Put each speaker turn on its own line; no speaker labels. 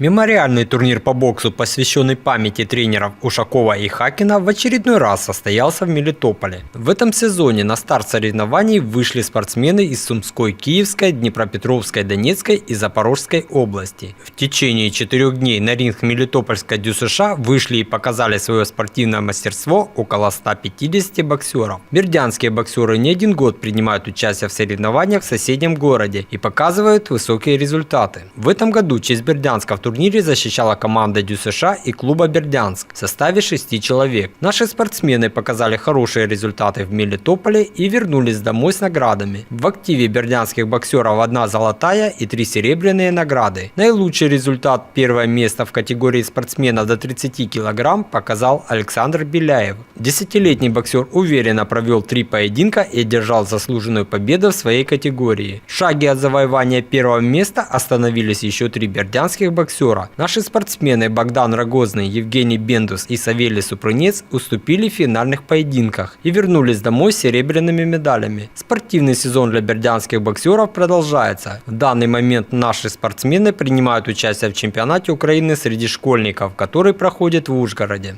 Мемориальный турнир по боксу, посвященный памяти тренеров Ушакова и Хакина, в очередной раз состоялся в Мелитополе. В этом сезоне на старт соревнований вышли спортсмены из Сумской, Киевской, Днепропетровской, Донецкой и Запорожской области. В течение четырех дней на ринг Мелитопольской ДЮСШ вышли и показали свое спортивное мастерство около 150 боксеров. Бердянские боксеры не один год принимают участие в соревнованиях в соседнем городе и показывают высокие результаты. В этом году честь Бердянска в турнире защищала команда ДЮСШ и клуба Бердянск в составе шести человек. Наши спортсмены показали хорошие результаты в Мелитополе и вернулись домой с наградами. В активе бердянских боксеров одна золотая и три серебряные награды. Наилучший результат первое место в категории спортсменов до 30 кг показал Александр Беляев. Десятилетний боксер уверенно провел три поединка и одержал заслуженную победу в своей категории. В шаге от завоевания первого места остановились еще три бердянских боксера. Наши спортсмены Богдан Рогозный, Евгений Бендус и Савелий Супрунец уступили в финальных поединках и вернулись домой с серебряными медалями. Спортивный сезон для бердянских боксеров продолжается. В данный момент наши спортсмены принимают участие в чемпионате Украины среди школьников, который проходит в Ужгороде.